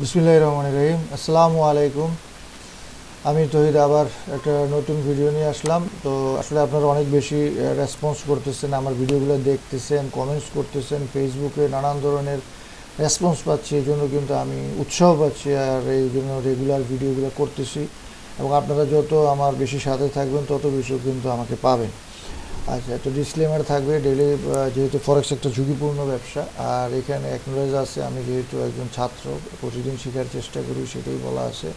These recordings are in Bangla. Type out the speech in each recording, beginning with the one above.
বিসমিল্লাহ রহমান রহিম আসসালামু আলাইকুম আমি তহিদ আবার একটা নতুন ভিডিও নিয়ে আসলাম। তো আসলে আপনারা অনেক বেশি রেসপন্স করতেছেন, আমার ভিডিওগুলো দেখতেছেন কমেন্টস করতেছেন ফেসবুকে নানান ধরনের রেসপন্স পাচ্ছি, এই জন্য কিন্তু আমি উৎসাহ পাচ্ছি আর এই জন্য রেগুলার ভিডিওগুলো করতেছি। এবং আপনারা যত আমার বেশি সাথে থাকবেন, তত বেশি কিন্তু আমাকে পাবেন। আচ্ছা তো ডিসক্লেমার থাকবে ডেলি যেহেতু ফরেক্স একটা ঝুঁকিপূর্ণ ব্যবসা, আর এখানে অ্যাকনোলেজ আছে, আমি যেহেতু একজন ছাত্র, প্রতিদিন শেখার চেষ্টা করি, সেটাই বলা আছে।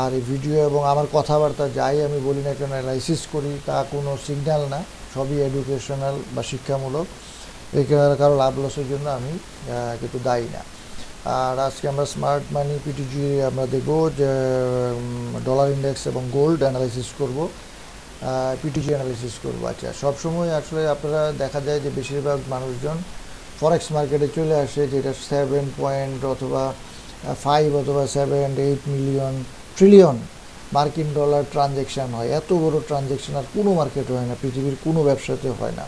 আর এই ভিডিও এবং আমার কথাবার্তা যাই আমি বলি না কেন অ্যানালাইসিস করি, তা কোনো সিগন্যাল না, সবই এডুকেশনাল বা শিক্ষামূলক। এখানে কারও লাভ লসের জন্য আমি কিন্তু দায়ী না। আর আজকে আমরা স্মার্ট মানি পিটিজি আমরা দেখব যে ডলার ইন্ডেক্স এবং গোল্ড অ্যানালাইসিস করব। পিটিজি অ্যানালিসিস করব। আচ্ছা সবসময় আসলে আপনারা দেখা যায় যে বেশিরভাগ মানুষজন ফরেক্স মার্কেটে চলে আসে, যেটা সেভেন পয়েন্ট অথবা ফাইভ অথবা সেভেন এইট মিলিয়ন ট্রিলিয়ন মার্কিন ডলার ট্রানজেকশন হয়। এত বড় ট্রানজেকশন আর কোনো মার্কেটে হয় না, পৃথিবীর কোনো ব্যবসাতে হয় না।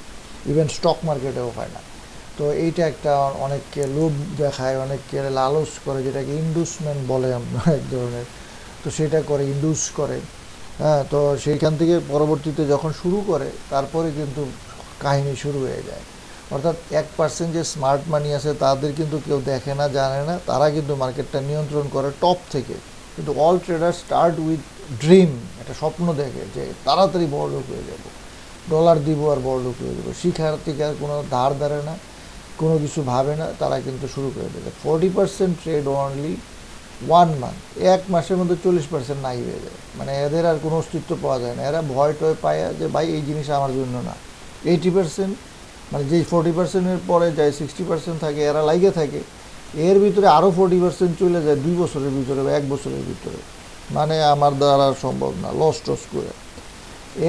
ইভেন স্টক মার্কেটেও হয় না। তো এইটা একটা অনেককে লোভ দেখায়, অনেককে লালস করে, যেটাকে ইন্ডুসমেন্ট বলে আমরা এক ধরনের। তো সেটা করে ইন্ডুস করে। হ্যাঁ তো সেইখান থেকে পরবর্তীতে যখন শুরু করে, তারপরে কিন্তু কাহিনী শুরু হয়ে যায়। অর্থাৎ এক পার্সেন্ট যে স্মার্ট মানি আছে, তাদের কিন্তু কেউ দেখে না, জানে না। তারা কিন্তু মার্কেটটা নিয়ন্ত্রণ করে টপ থেকে। কিন্তু all trader start with dream, একটা স্বপ্ন দেখে যে তাড়াতাড়ি বড় লোক হয়ে যাব। ডলার দিব আর বড় লোক হয়ে যাব। শিক্ষার্থীকার কোনো ধার ধারে না, কোনো কিছু ভাবে না, তারা কিন্তু শুরু করে দেবে forty percent trade only one month এক মাসের মধ্যে চল্লিশ পার্সেন্ট নাই হয়ে যায়। মানে এদের আর কোনো অস্তিত্ব পাওয়া যায় না। এরা ভয় টয় পায় যে ভাই, এই জিনিস আমার জন্য না। এইটি পার্সেন্ট মানে যেই ফোর্টি পার্সেন্টের পরে যায় সিক্সটি পার্সেন্ট থাকে, এরা লাইগে থাকে। এর ভিতরে আরও ফোর্টি পার্সেন্ট চলে যায় দুই বছরের ভিতরে বা এক বছরের ভিতরে। মানে আমার দ্বারা সম্ভব না লস টস করে।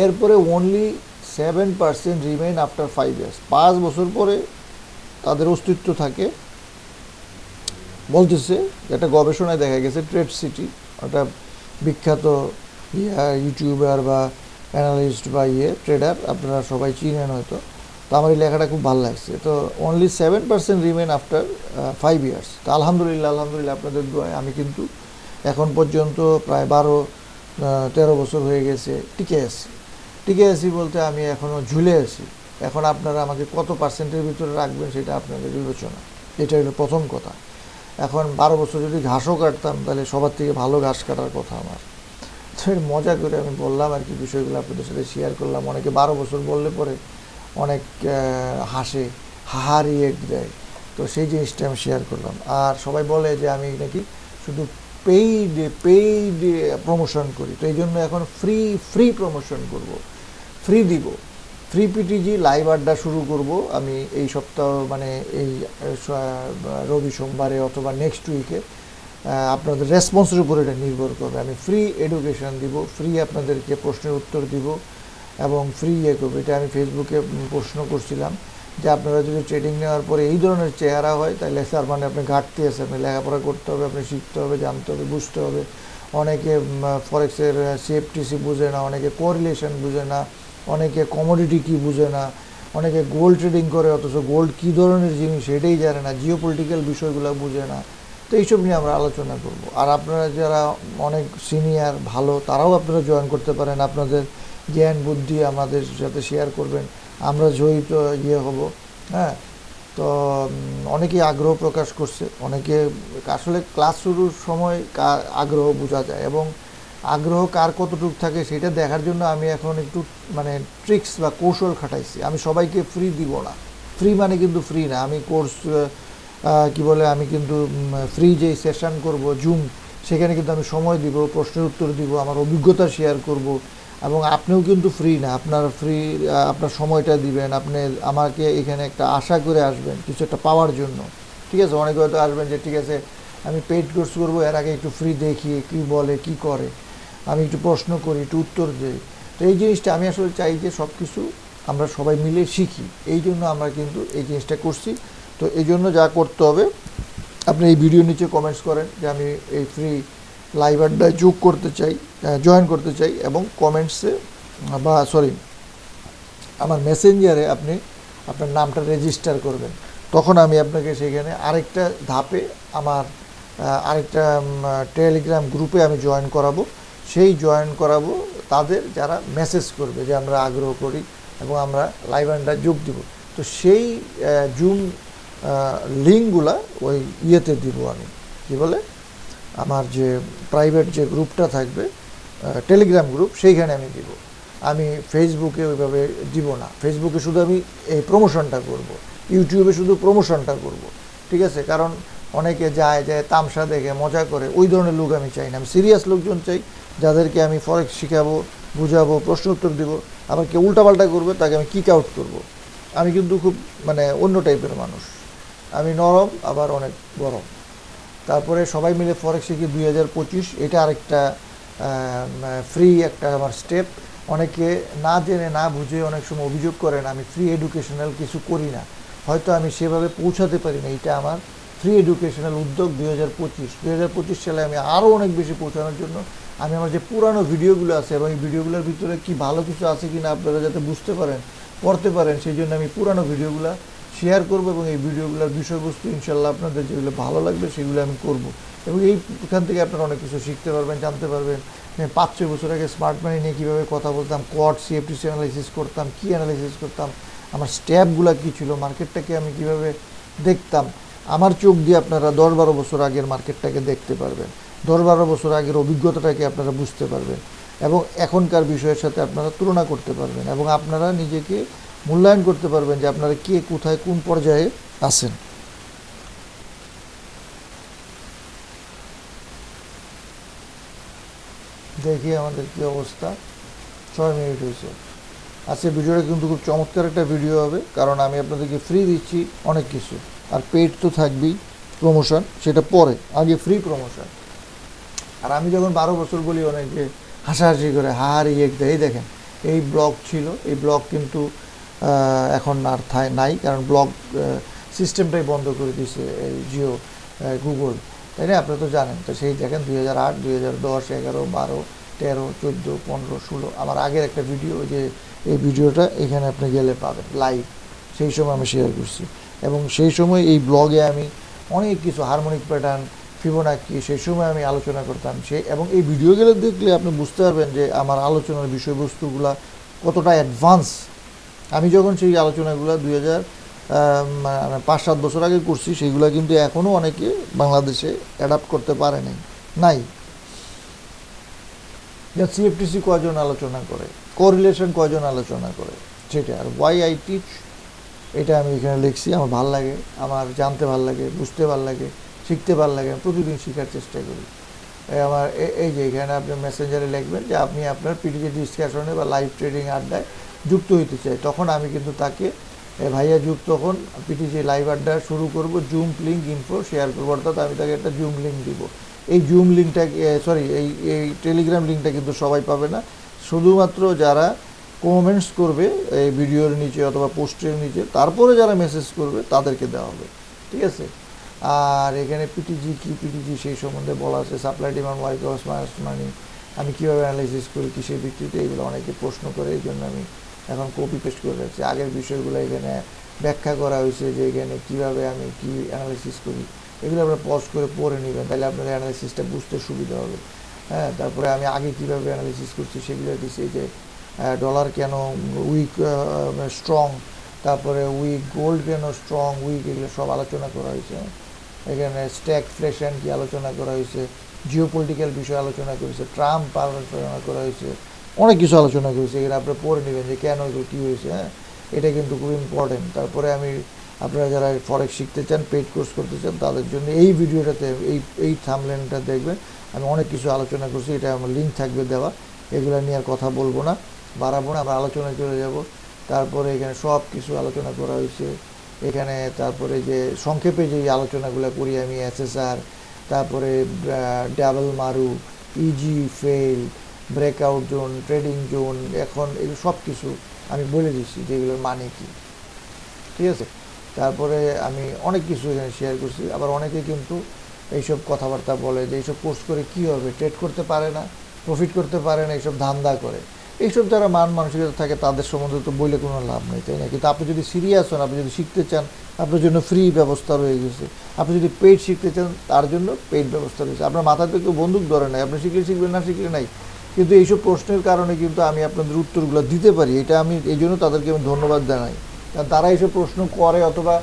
এরপরে only seven percent remain after five years পাঁচ বছর পরে তাদের অস্তিত্ব থাকে। বলতেছে, একটা গবেষণায় দেখা গেছে ট্রেড সিটি একটা বিখ্যাত ইয়া ইউটিউবার বা অ্যানালিস্ট বা ইয়ে ট্রেডার আপনারা সবাই চিনেন হয়তো। তো আমার এই লেখাটা খুব ভালো লাগছে। তো only seven percent remain after five years তো আলহামদুলিল্লাহ আলহামদুলিল্লাহ আপনাদের দোয়ায় আমি কিন্তু এখন পর্যন্ত প্রায় বারো তেরো বছর হয়ে গেছে, টিকে আছি। টিকে আছি বলতে আমি এখনও ঝুলে আছি। এখন আপনারা আমাকে কত পার্সেন্টের ভিতরে রাখবেন সেটা আপনাদের বিবেচনা। এটা হলো প্রথম কথা। এখন বারো বছর যদি ঘাসও কাটতাম, তাহলে সবার থেকে ভালো ঘাস কাটার কথা আমার। তো মজা করে আমি বললাম আর কি, বিষয়গুলো আপনাদের সাথে শেয়ার করলাম। অনেকে বারো বছর বললে পরে অনেক হাসে হাহারিয়ে দেয়। তো সেই জিনিসটা আমি শেয়ার করলাম। আর সবাই বলে যে আমি নাকি শুধু পেইড পেইড প্রমোশন করি। তো এই জন্য এখন ফ্রি ফ্রি প্রমোশন করব। ফ্রি দিব। ফ্রি পিটিজি লাইভ আড্ডা শুরু করব। আমি এই সপ্তাহ মানে এই রবি সোমবারে অথবা নেক্সট উইকে আপনাদের রেসপন্সের উপর এটা নির্ভর করবে। আমি ফ্রি এডুকেশন দিব ফ্রি আপনাদেরকে প্রশ্নের উত্তর দিব। এবং ফ্রি ইয়ে করব এটা আমি ফেসবুকে প্রশ্ন করছিলাম যে আপনারা যদি ট্রেডিং নেওয়ার পরে এই ধরনের চেহারা হয়, তাহলে স্যার মানে আপনি ঘাটতি আছে, আপনি লেখাপড়া করতে হবে, আপনি শিখতে হবে, জানতে হবে, বুঝতে হবে। অনেকে ফরেক্সের সিএফটিসি বুঝে না, অনেকে কোরিলেশন বুঝে না, অনেকে কমোডিটি কী বুঝে না, অনেকে গোল্ড ট্রেডিং করে, অথচ গোল্ড কী ধরনের জিনিস সেটাই জানে না জিও পলিটিক্যাল বিষয়গুলো বুঝে না। তো এইসব নিয়ে আমরা আলোচনা করব। আর আপনারা যারা অনেক সিনিয়র ভালো, তারাও আপনারা জয়েন করতে পারেন আপনাদের জ্ঞান বুদ্ধি আমাদের সাথে শেয়ার করবেন। আমরা জয়িত ইয়ে হব হ্যাঁ? তো উম, অনেকেই আগ্রহ প্রকাশ করছে। অনেকে আসলে ক্লাস শুরুর সময় আগ্রহ বোঝা যায় এবং আগ্রহ কার কতটুকু থাকে সেটা দেখার জন্য আমি এখন একটু মানে ট্রিক্স বা কৌশল খাটাইছি। আমি সবাইকে ফ্রি দিব না। ফ্রি মানে কিন্তু ফ্রি না। আমি কোর্স কি বলে আমি কিন্তু ফ্রি যে সেশন করব জুম সেখানে কিন্তু আমি সময় দিব প্রশ্নের উত্তর দিব আমার অভিজ্ঞতা শেয়ার করব। এবং আপনিও কিন্তু ফ্রি না। আপনার ফ্রি আপনার সময়টা দিবেন। আপনি আমাকে এখানে একটা আশা করে আসবেন, কিছু একটা পাওয়ার জন্য। ঠিক আছে? অনেকে হয়তো আসবেন যে, ঠিক আছে, আমি পেইড কোর্স করব, এর আগে একটু ফ্রি দেখি, কি বলে, কি করে? আমি একটু প্রশ্ন করি, একটু উত্তর দিই। তো এই জিনিসটা আমি আসলে চাই যে সব কিছু আমরা সবাই মিলে শিখি। এই জন্য আমরা কিন্তু এই জিনিসটা করছি। তো এই জন্য যা করতে হবে, আপনি এই ভিডিও নিচে কমেন্টস করেন যে, আমি এই ফ্রি লাইভ আড্ডায় যোগ করতে চাই জয়েন করতে চাই এবং কমেন্টসে বা সরি আমার মেসেঞ্জারে আপনি আপনার নামটা রেজিস্টার করবেন। তখন আমি আপনাকে সেখানে আরেকটা ধাপে আমার আরেকটা টেলিগ্রাম গ্রুপে আমি জয়েন করাবো। সেই জয়েন করাবো, তাদের যারা মেসেজ করবে যে আমরা আগ্রহ করি এবং আমরা লাইভ আন্ডার যোগ দিব। তো সেই জুম লিঙ্কগুলা ওই ইয়েতে দিব আমি। কি বলে? আমার যে প্রাইভেট যে গ্রুপটা থাকবে টেলিগ্রাম গ্রুপ সেইখানে আমি দিব। আমি ফেসবুকে ওইভাবে দিব না। ফেসবুকে শুধু আমি এই প্রমোশনটা করব। ইউটিউবে শুধু প্রমোশনটা করব। ঠিক আছে? কারণ অনেকে যায় যায় তামসা দেখে, মজা করে। ওই ধরনের লোক আমি চাই না। আমি সিরিয়াস লোকজন চাই, যাদেরকে আমি ফরেক্স শিখাবো, বুঝাবো প্রশ্ন উত্তর দিব। আবার কেউ উল্টাপাল্টা করবে, তাকে আমি কিক আউট করব। আমি কিন্তু খুব মানে অন্য টাইপের মানুষ। আমি নরম, আবার অনেক গরম। তারপরে সবাই মিলে ফরেক্স শিখি দুই হাজার পঁচিশ, এটা আরেকটা ফ্রি একটা আমার স্টেপ অনেকে না জেনে, না বুঝে অনেক সময় অভিযোগ করেন, আমি ফ্রি এডুকেশনাল কিছু করি না। হয়তো আমি সেভাবে পৌঁছাতে পারি না, এটা আমার ফ্রি এডুকেশনাল উদ্যোগ হাজার পঁচিশ। দুই হাজার পঁচিশ সালে আমি আরও অনেক বেশি পৌঁছানোর জন্য আমি আমার যে পুরানো ভিডিওগুলো আছে এবং এই ভিডিওগুলোর ভিতরে কি ভালো কিছু আছে কি না আপনারা যাতে বুঝতে পারেন, পড়তে পারেন, সেই জন্য আমি পুরানো ভিডিওগুলো শেয়ার করব এবং এই ভিডিওগুলোর বিষয়বস্তু ইনশাল্লাহ আপনাদের যেগুলো ভালো লাগবে সেগুলো আমি করব। এবং এইখান থেকে আপনারা অনেক কিছু শিখতে পারবেন, জানতে পারবেন। পাঁচ ছয় বছর আগে স্মার্ট মানি নিয়ে কীভাবে কথা বলতাম কোয়াড সিএফটিসি অ্যানালাইসিস করতাম, কী অ্যানালাইসিস করতাম, আমার স্ট্যাপগুলো কী ছিল মার্কেটটাকে আমি কীভাবে দেখতাম, আমার চোখ দিয়ে আপনারা দশ বারো বছর আগের মার্কেটটাকে দেখতে পারবেন। দশ বারো বছর আগের অভিজ্ঞতাটাকে আপনারা বুঝতে পারবেন। এবং এখনকার বিষয়ের সাথে আপনারা তুলনা করতে পারবেন এবং আপনারা নিজেকে মূল্যায়ন করতে পারবেন যে আপনারা কে কোথায় কোন পর্যায়ে আছেন। দেখি আমাদের কি অবস্থা। ছয় মিনিট হয়েছে। আজকে ভিডিওটা কিন্তু খুব চমৎকার একটা ভিডিও হবে, কারণ আমি আপনাদেরকে ফ্রি দিচ্ছি অনেক কিছু। আর পেড তো থাকবেই প্রমোশন সেটা পরে, আগে ফ্রি প্রমোশন আর আমি যখন বারো বছর বলি অনেকে হাসাহাসি করে হাহারি এক দেয়। দেখেন, এই ব্লগ ছিল, এই ব্লগ কিন্তু এখন আর নাই, কারণ ব্লগ সিস্টেমটাই বন্ধ করে দিয়েছে এই জিও গুগল। তাই না? আপনি তো জানেন। তো সেই দেখেন দুই হাজার আট, দুই হাজার দশ, এগারো, বারো, তেরো, চোদ্দ, পনেরো, ষোলো, আমার আগের একটা ভিডিও যে এই ভিডিওটা এখানে আপনি গেলে পাবেন লাইভ সেই সময় আমি শেয়ার করছি। এবং সেই সময় এই ব্লগে আমি অনেক কিছু হারমোনিক প্যাটার্ন ফিবোনাকি সেই সময় আমি আলোচনা করতাম। সে এবং এই ভিডিওগুলো দেখলে আপনি বুঝতে পারবেন যে আমার আলোচনার বিষয়বস্তুগুলা কতটা অ্যাডভান্স আমি যখন সেই আলোচনাগুলো দুই হাজার মানে পাঁচ সাত বছর আগে করছি সেইগুলো কিন্তু এখনও অনেকে বাংলাদেশে অ্যাডাপ্ট করতে পারে নাই নাই। যা সিএফটিসি কয়জন আলোচনা করে কোরিলেশন কয়জন আলোচনা করে সেটা আর ওয়াই আই টিচ এটা আমি এখানে লিখছি, আমার ভালো লাগে, আমার জানতে ভালো লাগে, বুঝতে ভালো লাগে, শিখতে ভালো লাগে, আমি প্রতিদিন শেখার চেষ্টা করি। আমার এই যে এখানে আপনি মেসেঞ্জারে লিখবেন যে আপনি আপনার পিটিজি ডিসকাশনে বা লাইভ ট্রেডিং আড্ডায় যুক্ত হইতে চাই তখন আমি কিন্তু তাকে ভাইয়া যুগ তখন পিটিজি লাইভ আড্ডা শুরু করব জুম লিঙ্ক ইনফো শেয়ার করব। অর্থাৎ আমি তাকে একটা জুম লিঙ্ক দিব। এই জুম লিঙ্কটা সরি এই এই টেলিগ্রাম লিঙ্কটা কিন্তু সবাই পাবে না। শুধুমাত্র যারা কমেন্টস করবে, এই ভিডিওর নিচে অথবা পোস্টের নিচে, তারপরে যারা মেসেজ করবে, তাদেরকে দেওয়া হবে। ঠিক আছে? আর এখানে পিটিজি কি পিটিজি সেই সম্বন্ধে বলা আছে supply demand why cause money আমি কীভাবে অ্যানালাইসিস করি, কিসের ভিত্তিতে এগুলো অনেকে প্রশ্ন করে এই জন্য আমি এখন কপি পেস্ট করে রাখছি। আগের বিষয়গুলো এখানে ব্যাখ্যা করা হয়েছে যে এখানে কীভাবে আমি কি অ্যানালাইসিস করি। এগুলো আপনারা পজ করে পড়ে নেবেন, তাহলে আপনাদের অ্যানালাইসিসটা বুঝতে সুবিধা হবে। হ্যাঁ তারপরে আমি আগে কীভাবে অ্যানালাইসিস করছি সেগুলো দিচ্ছি। যে ডলার কেন উইক স্ট্রং তারপরে উইক গোল্ড কেন স্ট্রং উইক এগুলো সব আলোচনা করা হয়েছে। এখানে স্ট্যাক ফ্লেশন কি আলোচনা করা হয়েছে জিও পলিটিক্যাল বিষয়ে আলোচনা করেছে ট্রাম্প আলোচনা করা হয়েছে। অনেক কিছু আলোচনা করেছে, এগুলো আপনি পড়ে নেবেন যে কেন কী হয়েছে হ্যাঁ? এটা কিন্তু খুব ইম্পর্টেন্ট তারপরে আমি আপনারা যারা ফরেক্স শিখতে চান পেড কোর্স করতে চান, তাদের জন্য এই ভিডিওটাতে, এই এই থামলেনটা দেখবেন। আমি অনেক কিছু আলোচনা করছি, এটা আমার লিঙ্ক থাকবে দেওয়া। এগুলো নিয়ে আর কথা বলব না, বাড়াবো না, আমরা আলোচনায় চলে যাব। তারপরে এখানে সব কিছু আলোচনা করা হয়েছে। এখানে তারপরে যে সংক্ষেপে যে আলোচনাগুলো করি আমি, এসএসআর, তারপরে ডাবল মারু easy fail breakout zone trading zone এখন এগুলো সব কিছু আমি বলে দিচ্ছি যে এগুলোর মানে কি। ঠিক আছে? তারপরে আমি অনেক কিছু এখানে শেয়ার করছি। আবার অনেকে কিন্তু এইসব কথাবার্তা বলে যে এইসব কোর্স করে কি হবে? ট্রেড করতে পারে না প্রফিট করতে পারে না, এইসব ধান্দা করে। এইসব যারা মান মানসিকতা থাকে তাদের সম্বন্ধে তো বলে কোনো লাভ নেই, তাই না? কিন্তু আপনি যদি সিরিয়াস হন, আপনি যদি শিখতে চান, আপনার জন্য ফ্রি ব্যবস্থা রয়ে গেছে। আপনি যদি পেড শিখতে চান, তার জন্য পেড ব্যবস্থা রয়েছে। আপনার মাথাতে কেউ বন্দুক ধরে নাই। আপনি শিখলে শিখবেন, না শিখলে নাই। কিন্তু এইসব প্রশ্নের কারণে কিন্তু আমি আপনাদের উত্তরগুলো দিতে পারি। এটা আমি এই জন্য তাদেরকে আমি ধন্যবাদ জানাই। কারণ তারা এইসব প্রশ্ন করে অথবা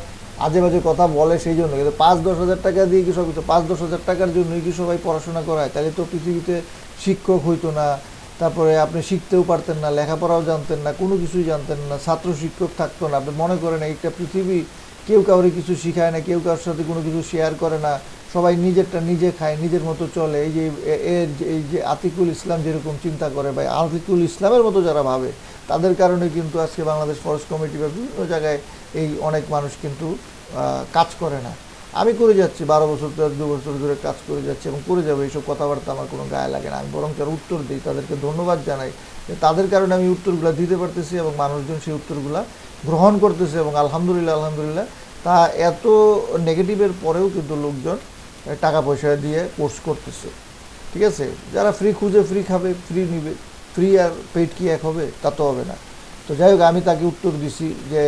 আজে বাজে কথা বলে সেই জন্য। কিন্তু পাঁচ দশ হাজার টাকা দিয়ে কি সব পাঁচ দশ হাজার টাকার জন্যই কি সবাই পড়াশোনা করায়? তাহলে তো পৃথিবীতে শিক্ষক হইতো না। তারপরে আপনি শিখতেও পারতেন না, লেখাপড়াও জানতেন না, কোনো কিছুই জানতেন না, ছাত্র শিক্ষক থাকতো না। আপনি মনে করেন এইটা পৃথিবী কেউ কাউরে কিছু শিখায় না, কেউ কারোর সাথে কোনো কিছু শেয়ার করে না। সবাই নিজেরটা নিজে খায়, নিজের মতো চলে। এই যে এর এই যে আতিকুল ইসলাম যেরকম চিন্তা করে বা আতিকুল ইসলামের মতো যারা ভাবে, তাদের কারণে কিন্তু আজকে বাংলাদেশ ফরেস্ট কমিটি বা বিভিন্ন জায়গায় এই অনেক মানুষ কিন্তু কাজ করে না। আমি করে যাচ্ছি, বারো বছর দু বছর ধরে কাজ করে যাচ্ছি এবং করে যাব, এইসব কথাবার্তা আমার কোনো গায়ে লাগে না। আমি বরং যারা উত্তর দিই, তাদেরকে ধন্যবাদ জানাই যে তাদের কারণে আমি উত্তরগুলো দিতে পারতেছি এবং মানুষজন সেই উত্তরগুলা গ্রহণ করতেছে এবং আলহামদুলিল্লাহ আলহামদুলিল্লাহ। তা এত নেগেটিভের পরেও কিন্তু লোকজন টাকা পয়সা দিয়ে কোর্স করতেছে। ঠিক আছে? যারা ফ্রি খুঁজে ফ্রি খাবে ফ্রি নিবে। ফ্রি আর পেট কি এক হবে? তা তো হবে না। তো যাই হোক, আমি তাকে উত্তর দিছি যে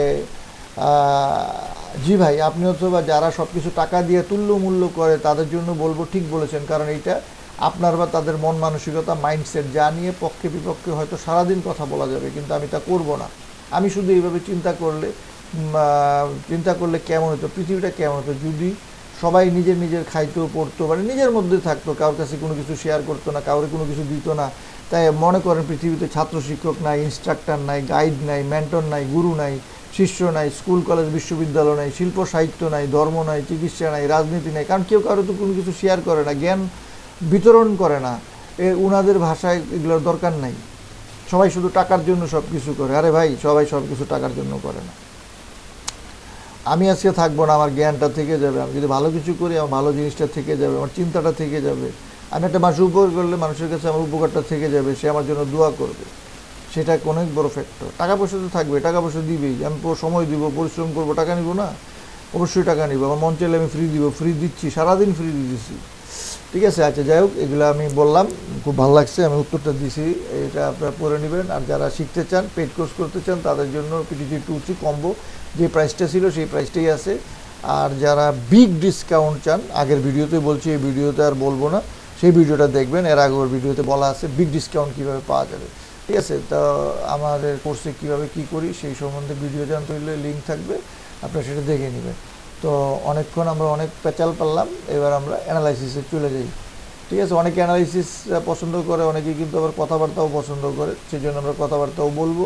জি ভাই, আপনি অথবা যারা সব কিছু টাকা দিয়ে তুল্য মূল্য করে, তাদের জন্য বলব ঠিক বলেছেন। কারণ এইটা আপনার বা তাদের মন মানসিকতা মাইন্ডসেট যা নিয়ে পক্ষে বিপক্ষে হয়তো সারাদিন কথা বলা যাবে, কিন্তু আমি তা করব না। আমি শুধু এইভাবে চিন্তা করলে চিন্তা করলে কেমন হতো? পৃথিবীটা কেমন হতো? যদি সবাই নিজের নিজের খাইতো, পড়তো মানে নিজের মধ্যে থাকতো, কারোর কাছে কোনো কিছু শেয়ার করতো না, কাউরে কোনো কিছু দিত না। তাই মনে করেন পৃথিবীতে ছাত্র শিক্ষক নাই ইনস্ট্রাক্টর নাই গাইড নাই মেন্টর নাই গুরু নাই, শিষ্য নাই স্কুল কলেজ বিশ্ববিদ্যালয় নাই, শিল্প, সাহিত্য নাই, ধর্ম নাই, চিকিৎসা নাই, রাজনীতি নাই, কারণ কেউ কারও তো কোনো কিছু শেয়ার করে না, জ্ঞান বিতরণ করে না। এ উনাদের ভাষায় এগুলোর দরকার নাই। সবাই শুধু টাকার জন্য সব কিছু করে। আরে ভাই, সবাই সব কিছু টাকার জন্য করে না। আমি আজকে থাকব না, আমার জ্ঞানটা থেকে যাবে। আমি যদি ভালো কিছু করি, আমার ভালো জিনিসটা থেকে যাবে, আমার চিন্তাটা থেকে যাবে। আমি একটা মানুষ উপকার করলে মানুষের কাছে আমার উপকারটা থেকে যাবে, সে আমার জন্য দোয়া করবে। সেটা অনেক বড় ফ্যাক্টর টাকা পয়সা তো থাকবে, টাকা পয়সা দিবেই। আমি সময় দিব, পরিশ্রম করব, টাকা নিব না? অবশ্যই টাকা নিব। আমার মন চাইলে আমি ফ্রি দিব ফ্রি দিচ্ছি, সারাদিন ফ্রি দিচ্ছি ঠিক আছে আচ্ছা যাই হোক, এগুলো আমি বললাম, খুব ভালো লাগছে, আমি উত্তরটা দিছি, এটা আপনারা পড়ে নেবেন, আর যারা শিখতে চান, পেড কোর্স করতে চান, তাদের জন্য পিটিজি টু সি কম্বো, যে প্রাইসটা ছিল সেই প্রাইসটাই আছে, আর যারা বিগ ডিসকাউন্ট চান, আগের ভিডিওতে বলছি, এই ভিডিওতে আর বলব না, সেই ভিডিওটা দেখবেন, এর আগের ভিডিওতে বলা আছে বিগ ডিসকাউন্ট কীভাবে পাওয়া যাবে, ঠিক আছে, তো আমাদের কোর্সে কীভাবে কী করি, সেই সম্বন্ধে ভিডিও জানতে হলে লিঙ্ক থাকবে, আপনারা সেটা দেখে নেবেন। তো অনেকক্ষণ আমরা অনেক পেঁচাল পারলাম, এবার আমরা অ্যানালাইসিসে চলে যাই। ঠিক আছে, অনেকে অ্যানালাইসিস পছন্দ করে, অনেকে কিন্তু আবার কথাবার্তাও পছন্দ করে সেই জন্য আমরা কথাবার্তাও বলব,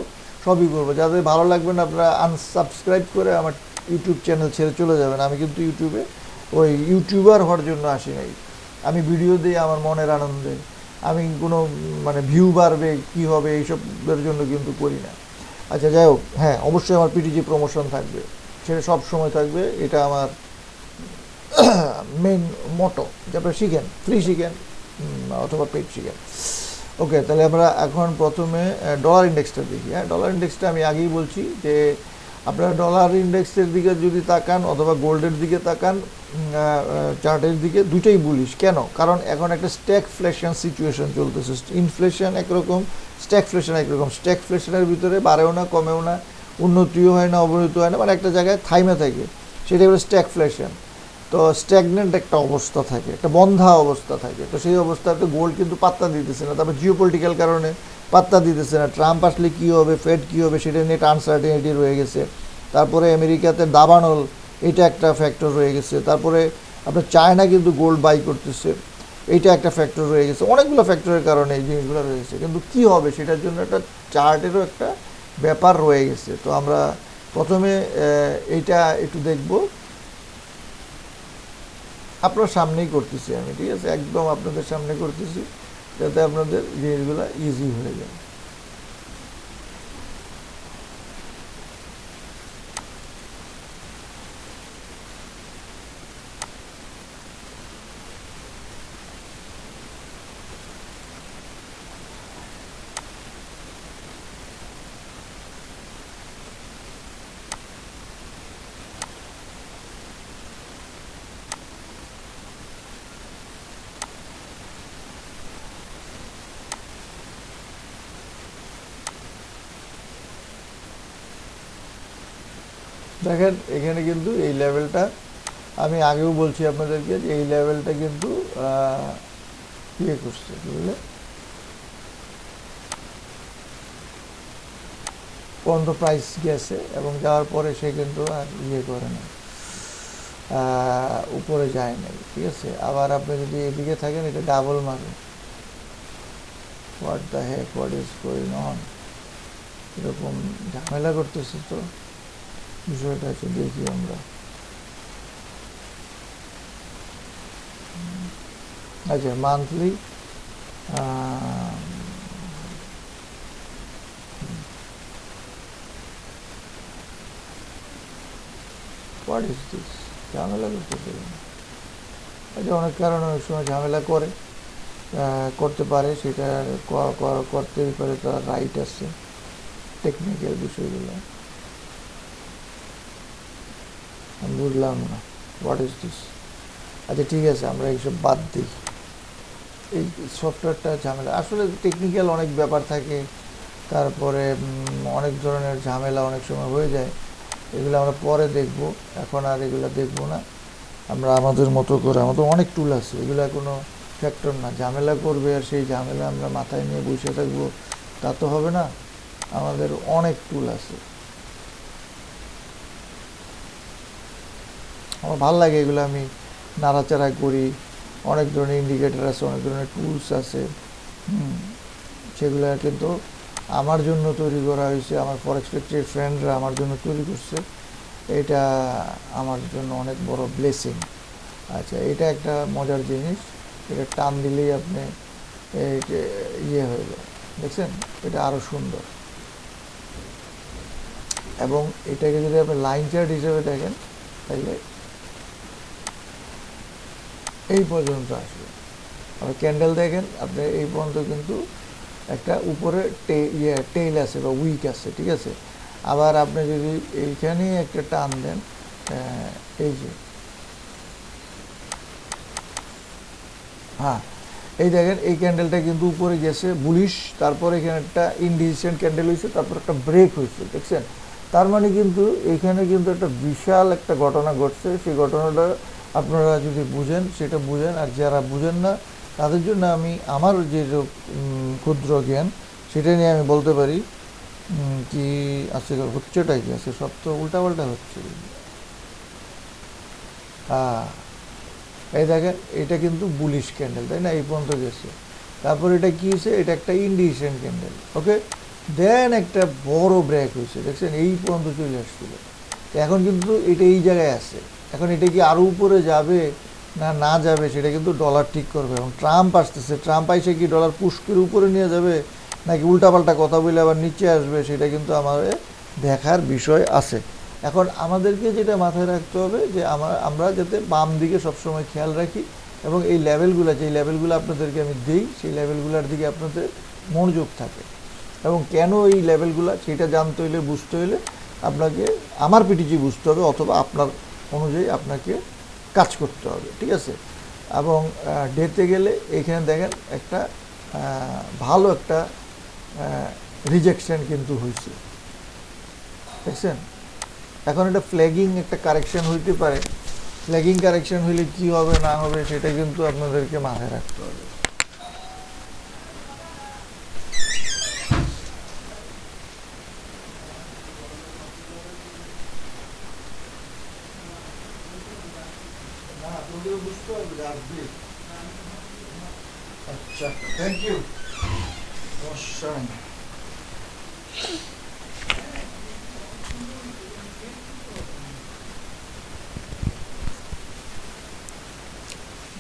সবই করব যাদের ভালো লাগবে না, আপনারা আনসাবস্ক্রাইব করে আমার ইউটিউব চ্যানেল ছেড়ে চলে যাবেন। আমি কিন্তু ইউটিউবে ওই ইউটিউবার হওয়ার জন্য আসি নাই। আমি ভিডিও দিই আমার মনের আনন্দে। আমি কোনো মানে ভিউ বাড়বে, কী হবে, এইসবের জন্য কিন্তু করি না। আচ্ছা যাই হোক হ্যাঁ অবশ্যই আমার পিটিজি প্রমোশন থাকবে। সেটা সব সময় থাকবে, এটা আমার মেন মোটো যে আপনারা শিখেন ফ্রি শিখেন অথবা পেড শিখেন। ওকে তাহলে আমরা এখন প্রথমে ডলার ইন্ডেক্সটা দেখি হ্যাঁ? ডলার ইন্ডেক্সটা আমি আগেই বলছি যে, আপনারা ডলার ইন্ডেক্সের দিকে যদি তাকান অথবা গোল্ডের দিকে তাকান চার্টের দিকে দুটোই বলিস কেন? কারণ এখন একটা স্ট্যাকফ্লেশন সিচুয়েশন চলতেছে। ইনফ্লেশন একরকম স্ট্যাকফ্লেশন একরকম। স্ট্যাকফ্লেশনের ভিতরে বাড়েও না, কমেও না। উন্নতিও হয় না অবনতি হয় না মানে একটা জায়গায় থাইমে থাকে, সেটা হলো স্ট্যাকফ্লেশন তো স্ট্যাগনেন্ট একটা অবস্থা থাকে, একটা বন্ধা অবস্থা থাকে, তো সেই অবস্থাতে গোল্ড কিন্তু পাত্তা দিতেছে না। তারপর জিও পলিটিক্যাল কারণে পাত্তা দিতেছে না। ট্রাম্প আসলে কী হবে, ফেড কী হবে, সেটা নিয়ে একটা আনসার্টেনিটি রয়ে গেছে। তারপরে আমেরিকাতে দাবানল, এটা একটা ফ্যাক্টর রয়ে গেছে। তারপরে আপনার চায়না কিন্তু গোল্ড বাই করতেছে এইটা একটা ফ্যাক্টর রয়ে গেছে। অনেকগুলো ফ্যাক্টরের কারণে এই জিনিসগুলো রয়েছে। কিন্তু কি হবে, সেটার জন্য একটা চার্টেরও একটা ব্যাপার রয়ে গেছে। তো আমরা প্রথমে এইটা একটু দেখব। আপনার সামনেই করতেছি আমি, ঠিক আছে? একদম আপনাদের সামনে করতেছি, যাতে আপনাদের জিনিসগুলো ইজি হয়ে যায়। দেখেন, এখানে কিন্তু এই লেভেলটা আমি আগেও বলছি আপনাদেরকে যে এই লেভেলটা কিন্তু ইয়ে করছে বুঝলে পর্যন্ত প্রাইস গেছে এবং যাওয়ার পরে সে কিন্তু আর ইয়ে করে না উপরে যায় নাই, ঠিক আছে? আবার আপনি যদি এদিকে থাকেন, এটা ডাবল মারে what the heck what is going on এরকম ঝামেলা করতেছে তো। বিষয়টা আছে দেখি আমরা। আচ্ছা মান্থলি হোয়াট ইজ দিস ঝামেলা করতেছে? এটা অনেক কারণে অনেক সময় ঝামেলা করে করতে পারে, সেটা ক- ক- করতেই পারে, তার রাইট আছে টেকনিক্যাল বিষয়গুলো। আমি বুঝলাম না হোয়াট ইজ দিস আচ্ছা ঠিক আছে, আমরা এইসব বাদ দিই। এই সফটওয়্যারটা ঝামেলা, আসলে টেকনিক্যাল অনেক ব্যাপার থাকে, তারপরে অনেক ধরনের ঝামেলা অনেক সময় হয়ে যায়। এগুলো আমরা পরে দেখব, এখন আর এগুলো দেখব না। আমরা আমাদের মতো করে, আমাদের অনেক টুল আছে, এগুলো কোনো ফ্যাক্টর না। ঝামেলা করবে আর সেই ঝামেলা আমরা মাথায় নিয়ে বসে থাকব, তা তো হবে না। আমাদের অনেক টুল আছে। আমার ভালো লাগে এগুলো, আমি নাড়াচাড়া করি। অনেক ধরনের ইন্ডিকেটার আছে, অনেক ধরনের টুলস আছে। সেগুলো কিন্তু আমার জন্য তৈরি করা হয়েছে, আমার ফরেক্স ফ্যাক্টরির ফ্রেন্ডরা আমার জন্য তৈরি করছে। এটা আমার জন্য অনেক বড় ব্লেসিং আচ্ছা এটা একটা মজার জিনিস, এটা টান দিলেই আপনি ইয়ে হয়ে যায়। দেখছেন? এটা আরও সুন্দর। এবং এটাকে যদি আপনি লাইন চার্ট হিসেবে দেখেন, তাহলে এই পর্যন্ত আসবে। আপনি ক্যান্ডেল দেখেন, আপনি এই পর্যন্ত কিন্তু একটা উপরে টে ইয়ে টেইল আছে বা উইক আছে, ঠিক আছে? আবার আপনি যদি এইখানে একটা টান দেন এই যে হ্যাঁ এই দেখেন, এই ক্যান্ডেলটা কিন্তু উপরে গেছে বুলিশ তারপর এখানে একটা ইনডিসেন্ট ক্যান্ডেল হয়েছে, তারপর একটা ব্রেক হয়েছে, দেখছেন? তার মানে কিন্তু এখানে কিন্তু একটা বিশাল একটা ঘটনা ঘটছে, সেই ঘটনাটা আপনারা যদি বুঝেন, সেটা বুঝেন, আর যারা বুঝেন না, তাদের জন্য আমি আমার যে ক্ষুদ্র জ্ঞান, সেটা নিয়ে আমি বলতে পারি কি আজকে হচ্ছেটাই কি আজকে সব তো উল্টাপাল্টা হচ্ছে। হ্যাঁ এই দেখেন, এটা কিন্তু বুলিশ ক্যান্ডেল তাই না? এই পর্যন্ত গেছে। তারপর এটা কী হয়েছে? এটা একটা ইন্ডিসেন্ট ক্যান্ডেল ওকে দেন একটা বড় ব্রেক হয়েছে, দেখছেন? এই পর্যন্ত চলে আসছিল। এখন কিন্তু এটা এই জায়গায় আছে। এখন এটা কি আরও উপরে যাবে? না না যাবে, সেটা কিন্তু ডলার ঠিক করবে। এবং ট্রাম্প আসতেছে ট্রাম্প আইসে কি ডলার পুষ্কের উপরে নিয়ে যাবে? নাকি উল্টাপাল্টা কথা বলে আবার নিচে আসবে? সেটা কিন্তু আমাদের দেখার বিষয় আছে। এখন আমাদেরকে যেটা মাথায় রাখতে হবে যে আমার আমরা যাতে বাম দিকে সবসময় খেয়াল রাখি এবং এই লেভেলগুলো যে লেভেলগুলো আপনাদেরকে আমি দিই, সেই লেভেলগুলোর দিকে আপনাদের মনোযোগ থাকে। এবং কেন এই লেভেলগুলো সেটা জানতে হলে বুঝতে হলে আপনাকে, আমার পিটিজি বুঝতে হবে অথবা আপনার অনুযায়ী আপনাকে কাজ করতে হবে, ঠিক আছে? এবং ডেতে গেলে এখানে দেখেন একটা ভালো একটা রিজেকশন কিন্তু হয়েছে। দেখছেন? এখন এটা ফ্ল্যাগিং একটা কারেকশন হইতে পারে। ফ্ল্যাগিং কারেকশন হইলে কি হবে, না হবে, সেটা কিন্তু আপনাদেরকে মাথায় রাখতে হবে। আচ্ছা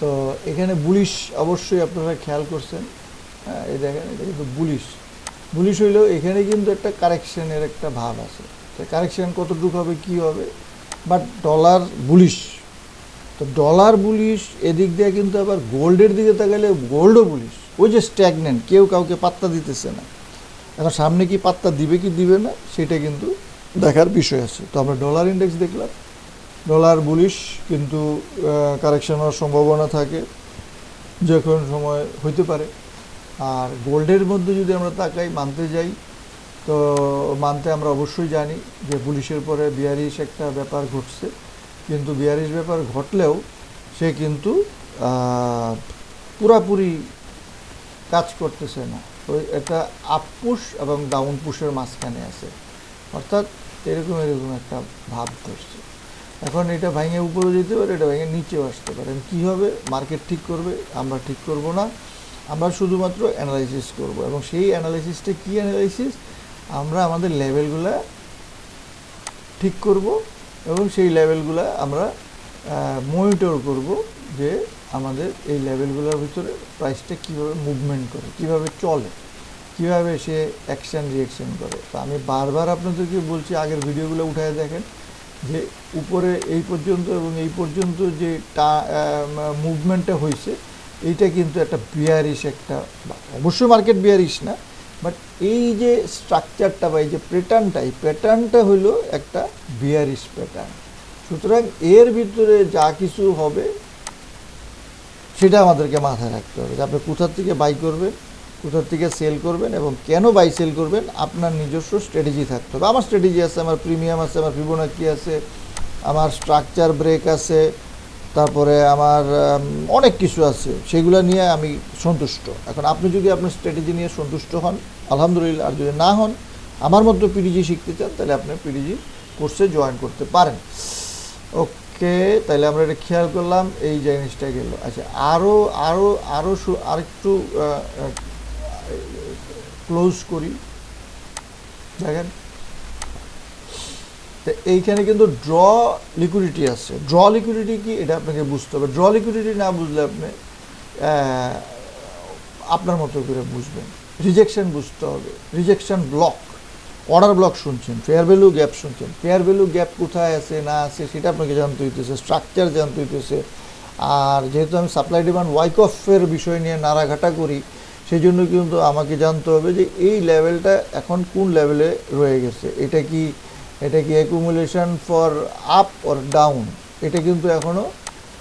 তো এখানে বুলিশ অবশ্যই আপনারা খেয়াল করছেন। হ্যাঁ এই দেখেন, এটা কিন্তু বুলিশ বুলিশ হইলেও এখানে কিন্তু একটা কারেকশনের একটা ভাব আছে। কারেকশন কতটুকু হবে, কি হবে? বাট ডলার বুলিশ তো ডলার বুলিশ এদিক দিয়ে কিন্তু আবার গোল্ডের দিকে তাকালে গোল্ডও বুলিশ ওই যে স্ট্যাগনেন্ট কেউ কাউকে পাত্তা দিতেছে না। এখন সামনে কি পাত্তা দিবে কি দিবে না, সেটা কিন্তু দেখার বিষয় আছে। তো আমরা ডলার ইন্ডেক্স দেখলাম। ডলার বুলিশ কিন্তু কারেকশন হওয়ার সম্ভাবনা থাকে, যে কোনো সময় হইতে পারে। আর গোল্ডের মধ্যে যদি আমরা তাকাই, মানতে যাই, তো মানতে আমরা অবশ্যই জানি যে পুলিশের পরে বিয়ারিশ একটা ব্যাপার ঘটছে। কিন্তু বিয়ারিশ ব্যাপার ঘটলেও সে কিন্তু পুরাপুরি কাজ করতেছে না। ওই একটা আপ পুশ এবং ডাউন পুশের মাঝখানে আছে। অর্থাৎ এরকম এরকম একটা ভাব ধরছে। এখন এটা ভেঙে উপরে যেতে পারে, এটা ভেঙে নিচেও আসতে পারে। কী হবে? মার্কেট ঠিক করবে? আমরা ঠিক করব না। আমরা শুধুমাত্র অ্যানালাইসিস করব। এবং সেই অ্যানালাইসিসটা কী অ্যানালাইসিস আমরা আমাদের লেভেলগুলো ঠিক করব। এবং সেই লেভেলগুলো আমরা মনিটর করব যে আমাদের এই লেভেলগুলোর ভিতরে প্রাইসটা কীভাবে মুভমেন্ট করে, কীভাবে চলে, কীভাবে সে অ্যাকশান রিয়েকশন করে। তো আমি বারবার আপনাদেরকে বলছি, আগের ভিডিওগুলো উঠায় দেখেন যে উপরে এই পর্যন্ত এবং এই পর্যন্ত যে টা মুভমেন্টটা হয়েছে, এইটা কিন্তু একটা বিয়ারিশ একটা অবশ্যই মার্কেট বিয়ারিশ না বাট এই যে স্ট্রাকচারটা বা এই যে প্যাটার্নটা এই প্যাটার্নটা হলো একটা বিয়ারিশ প্যাটার্ন সুতরাং এর ভিতরে যা কিছু হবে, সেটা আমাদেরকে মাথায় রাখতে হবে যে আপনি কোথার থেকে বাই করবেন, কোথার থেকে সেল করবেন এবং কেন বাই সেল করবেন, আপনার নিজস্ব স্ট্র্যাটেজি থাকতে হবে। আমার স্ট্র্যাটেজি আছে, আমার প্রিমিয়াম আছে, আমার ফিবোনাকি আছে, আমার স্ট্রাকচার ব্রেক আছে তারপরে আমার অনেক কিছু আছে, সেগুলো নিয়ে আমি সন্তুষ্ট। এখন আপনি যদি আপনার স্ট্র্যাটেজি নিয়ে সন্তুষ্ট হন, আলহামদুলিল্লাহ, আর যদি না হন, আমার মতো পিডিজি শিখতে চান, তাহলে আপনি পিডিজি কোর্সে জয়েন করতে পারেন। ওকে, তাহলে আমরা এটা খেয়াল করলাম, এই জিনিসটা গেল। আচ্ছা আরও আরও আরও আরেকটু ক্লোজ করি। দেখেন। তো এইখানে কিন্তু ড্র লিকুইডিটি আছে। ড্র লিকুইডিটি কি? এটা আপনাকে বুঝতে হবে। ড্র লিকুইডিটি না বুঝলে আপনি আপনার মতো করে বুঝবেন। রিজেকশন বুঝতে হবে। রিজেকশন ব্লক অর্ডার ব্লক শুনছেন ফেয়ার ভ্যালু গ্যাপ শুনছেন। ফেয়ার ভ্যালু গ্যাপ কোথায় আছে, না আছে, সেটা আপনাকে জানতে হইতেছে স্ট্রাকচার জানতে হইতেছে। আর যেহেতু আমি সাপ্লাই ডিমান্ড ওয়াইক অফের বিষয় নিয়ে নাড়াঘাটা করি সেই জন্য কিন্তু আমাকে জানতে হবে যে এই লেভেলটা এখন কোন লেভেলে রয়ে গেছে। এটা কি এটা কি accumulation for up or down এটা কিন্তু এখনও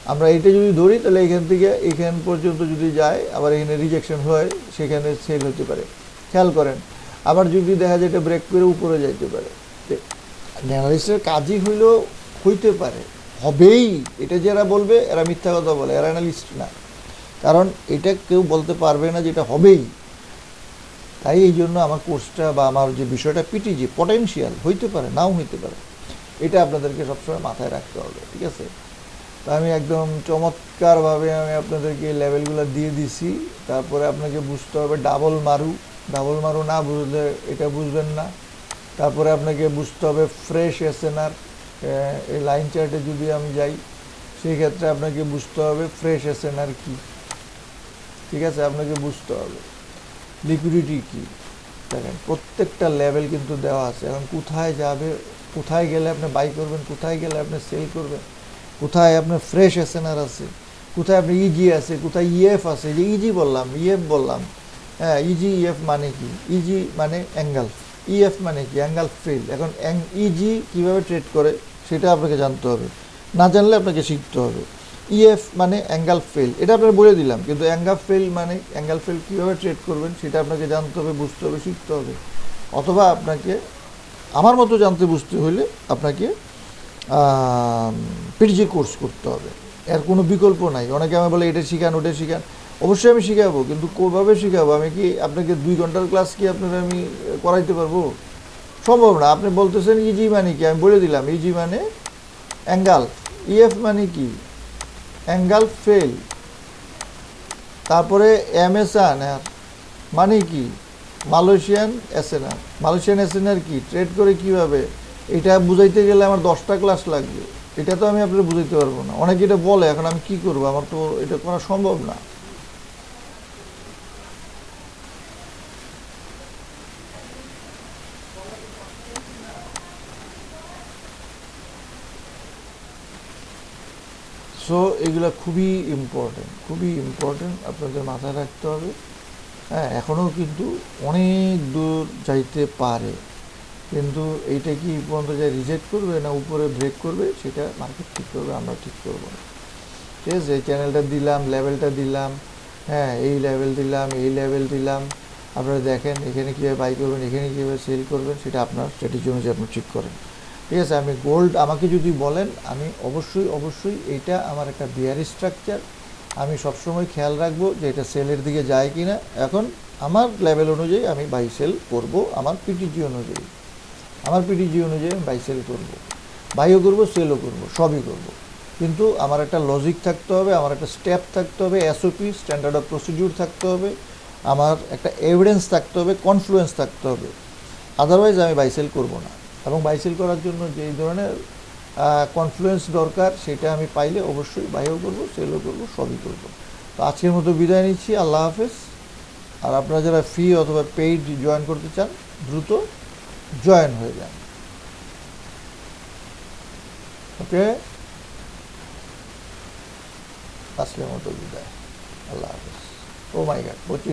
আমরা এটা যদি ধরি, তাহলে এখান থেকে এখান পর্যন্ত যদি যায়, আবার এখানে রিজেকশন হয়, সেখানে সেল হতে পারে। খেয়াল করেন, আবার যদি দেখা যায় এটা ব্রেক করে উপরে যাইতে পারে। অ্যানালিস্টের কাজই হইল, হইতে পারে, হবেই। এটা যারা বলবে, এরা মিথ্যা কথা বলে, এরা অ্যানালিস্ট না। কারণ এটা কেউ বলতে পারবে না যেটা হবেই। তাই এই জন্য আমার কোর্সটা বা আমার যে বিষয়টা পিটিজি পটেনশিয়াল হইতে পারে, নাও হইতে পারে, এটা আপনাদেরকে সবসময় মাথায় রাখতে হবে, ঠিক আছে? তো আমি একদম চমৎকারভাবে আমি আপনাদেরকে লেভেলগুলো দিয়ে দিছি, তারপরে আপনাকে বুঝতে হবে ডাবল মারু ডাবল মারু না বুঝলে এটা বুঝবেন না, তারপরে আপনাকে বুঝতে হবে ফ্রেশ এসএনআর এই লাইন চার্টে যদি আমি যাই, সেই ক্ষেত্রে আপনাকে বুঝতে হবে ফ্রেশ এসএনআর কি, ঠিক আছে? আপনাকে বুঝতে হবে। লিকুইডিটি কি? দেখেন, প্রত্যেকটা লেভেল কিন্তু দেওয়া আছে। এখন কোথায় যাবে, কোথায় গেলে আপনি বাই করবেন, কোথায় গেলে আপনি সেল করবেন, কোথায় আপনার ফ্রেশ এসএনআর আছে, কোথায় আপনার ইজি আছে, কোথায় ইএফ আছে যে ইজি বললাম ইএফ বললাম হ্যাঁ ইজি ইএফ মানে কি? ইজি মানে অ্যাঙ্গেল ইএফ মানে কি? অ্যাঙ্গেল ফিল এখন ইজি কীভাবে ট্রেড করে, সেটা আপনাকে জানতে হবে। না জানলে আপনাকে শিখতে হবে। ইএফ মানে অ্যাঙ্গেল ফেল এটা আপনার বলে দিলাম, কিন্তু অ্যাঙ্গেল ফেল মানে অ্যাঙ্গেল ফেল কীভাবে ট্রেড করবেন সেটা আপনাকে জানতে হবে, বুঝতে হবে, শিখতে হবে। অথবা আপনাকে, আমার মতো জানতে বুঝতে হলে আপনাকে পিটিজি কোর্স করতে হবে। এর কোনো বিকল্প নাই। অনেকে আমি বলে, এটা শিখান, ওটা শিখান। অবশ্যই আমি শিখাবো, কিন্তু কোভাবে শিখাবো? আমি কি আপনাকে দুই ঘণ্টার ক্লাস কি আপনার আমি করাইতে পারব? সম্ভব না। আপনি বলতেছেন ইজি মানে কি? আমি বলে দিলাম ইজি মানে অ্যাঙ্গাল ইএফ মানে কি? অ্যাঙ্গাল ফেল। তারপরে অ্যামেসান মানে কি? Malaysian SNR. মালয়েশিয়ান এসএনআর কি? ট্রেড করে কীভাবে? এটা বুঝাইতে গেলে আমার দশটা ক্লাস লাগবে। এটা তো আমি আপনার বুঝাইতে পারব না। অনেকে এটা বলে, এখন আমি কি করব? আমার তো এটা করা সম্ভব না। সো এগুলো খুবই ইম্পর্টেন্ট খুবই ইম্পর্টেন্ট আপনাদের মাথায় রাখতে হবে। হ্যাঁ এখনও কিন্তু অনেক দূর যাইতে পারে। কিন্তু এইটা কি এই পর্যন্ত যা রিজেক্ট করবে না উপরে ব্রেক করবে, সেটা মার্কেট ঠিক করবে, আমরা ঠিক করব না। ঠিক আছে চ্যানেলটা দিলাম লেভেলটা দিলাম হ্যাঁ এই লেভেল দিলাম, এই লেভেল দিলাম। আপনারা দেখেন, এখানে কীভাবে বাই করবেন, এখানে কীভাবে সেল করবেন, সেটা আপনার স্ট্র্যাটেজি অনুযায়ী আপনি ঠিক করেন। ঠিক আছে, আমি গোল্ড আমাকে যদি বলেন, আমি অবশ্যই অবশ্যই এইটা আমার একটা বিয়ারি স্ট্রাকচার আমি সবসময় খেয়াল রাখব যে এটা সেলের দিকে যায় কি না এখন আমার লেভেল অনুযায়ী আমি বাই সেল করব, আমার পিটিজি অনুযায়ী। আমার পিটিজি অনুযায়ী আমি বাই সেল করব। বাইও করব সেলও করব, সবই করব। কিন্তু আমার একটা লজিক থাকতে হবে, আমার একটা স্টেপ থাকতে হবে এসওপি স্ট্যান্ডার্ড অফ প্রসিডিউর থাকতে হবে, আমার একটা এভিডেন্স থাকতে হবে কনফ্লুয়েন্স থাকতে হবে। আদারওয়াইজ আমি বাইসেল করব না। এবং বাইসেল করার জন্য যেই ধরনের কনফ্লুয়েন্স দরকার, সেটা আমি পাইলে অবশ্যই বাইও করব, সেলও করব, সবই করব। তো আজকের মতো বিদায় নিচ্ছি, আল্লাহ হাফেজ। আর আপনারা যারা ফ্রি অথবা পেইড জয়েন করতে চান, দ্রুত জয়েন হয়ে যান। ওকে? আজকের মতো বিদায়। আল্লাহ হাফেজ। ও মাই গড